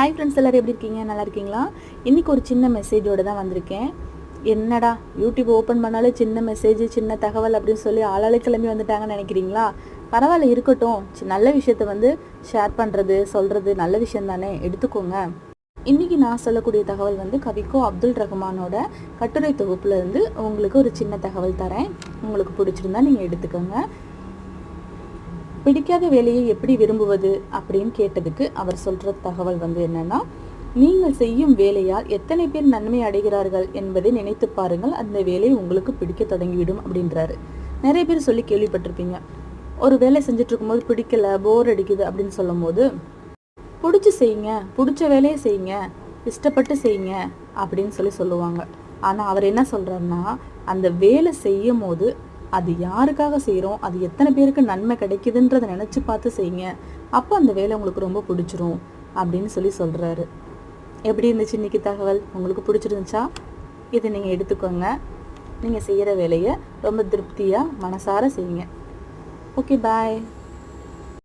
Hi friends எல்லோரும் எப்படி இருக்கீங்க? நல்லா இருக்கீங்களா? இன்றைக்கி ஒரு சின்ன மெசேஜோடு தான் வந்திருக்கேன். என்னடா யூடியூப் ஓப்பன் பண்ணாலே சின்ன மெசேஜ் சின்ன தகவல் அப்படின்னு சொல்லி ஆளாளு கிளம்பி வந்துட்டாங்கன்னு நினைக்கிறீங்களா? பரவாயில்ல இருக்கட்டும். நல்ல விஷயத்த வந்து ஷேர் பண்ணுறது சொல்கிறது நல்ல விஷயம் தானே? எடுத்துக்கோங்க. இன்றைக்கி நான் சொல்லக்கூடிய தகவல் வந்து கவிக்கோ அப்துல் ரஹ்மானோட கட்டுரை தொகுப்புலேருந்து உங்களுக்கு ஒரு சின்ன தகவல் தரேன். உங்களுக்கு பிடிச்சிருந்தா நீங்கள் எடுத்துக்கோங்க. பிடிக்காத வேலையை எப்படி விரும்புவது அப்படின்னு கேட்டதுக்கு அவர் சொல்ற தகவல் வந்து என்னன்னா நீங்கள் செய்யும் வேலையால் எத்தனை பேர் நன்மை அடைகிறார்கள் என்பதை நினைத்து பாருங்கள். அந்த வேலை உங்களுக்கு பிடிக்க தொடங்கிவிடும் அப்படின்றாரு. நிறைய பேர் சொல்லி கேள்விப்பட்டிருப்பீங்க. ஒரு வேலை செஞ்சுட்டு இருக்கும்போது பிடிக்கல போர் அடிக்குது அப்படின்னு சொல்லும் போது பிடிச்சி செய்யுங்க பிடிச்ச வேலையை செய்யுங்க இஷ்டப்பட்டு செய்யுங்க அப்படின்னு சொல்லி சொல்லுவாங்க. ஆனால் அவர் என்ன சொல்கிறாருன்னா அந்த வேலை செய்யும் போது அது யாருக்காக செய்கிறோம் அது எத்தனை பேருக்கு நன்மை கிடைக்குதுன்றதை நினச்சி பார்த்து செய்யுங்க. அப்போ அந்த வேலை உங்களுக்கு ரொம்ப பிடிச்சிரும் அப்படின்னு சொல்லி சொல்கிறாரு எப்படி இருந்துச்சு இன்னைக்கு தகவல்? உங்களுக்கு பிடிச்சிருந்துச்சா? இதை நீங்கள் எடுத்துக்கோங்க. நீங்கள் செய்கிற வேலையை ரொம்ப திருப்தியாக மனசார செய்யுங்க. Okay bye